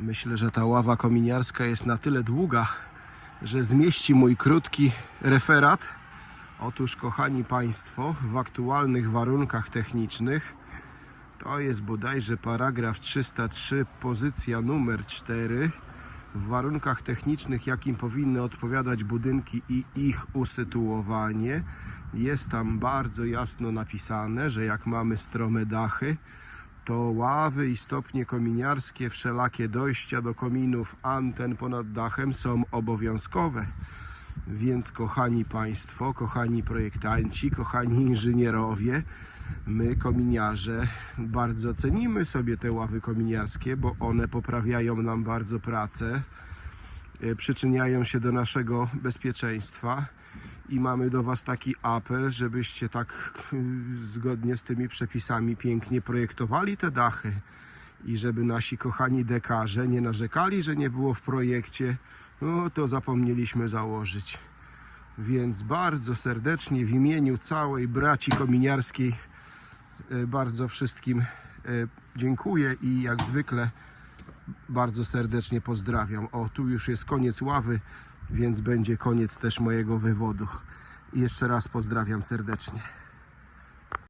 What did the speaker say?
Myślę, że ta ława kominiarska jest na tyle długa, że zmieści mój krótki referat. Otóż, kochani Państwo, w aktualnych warunkach technicznych to jest bodajże paragraf 303, pozycja numer 4. W warunkach technicznych, jakim powinny odpowiadać budynki i ich usytuowanie, jest tam bardzo jasno napisane, że jak mamy strome dachy, to ławy i stopnie kominiarskie, wszelakie dojścia do kominów, anten ponad dachem są obowiązkowe. Więc kochani Państwo, kochani projektanci, kochani inżynierowie, my kominiarze bardzo cenimy sobie te ławy kominiarskie, bo one poprawiają nam bardzo pracę, e, przyczyniają się do naszego bezpieczeństwa i mamy do Was taki apel, żebyście tak y, zgodnie z tymi przepisami pięknie projektowali te dachy i żeby nasi kochani dekarze nie narzekali, że nie było w projekcie, no to zapomnieliśmy założyć. Więc bardzo serdecznie w imieniu całej braci kominiarskiej e, bardzo wszystkim e, dziękuję i jak zwykle bardzo serdecznie pozdrawiam. O, tu już jest koniec ławy, więc będzie koniec też mojego wywodu. I jeszcze raz pozdrawiam serdecznie.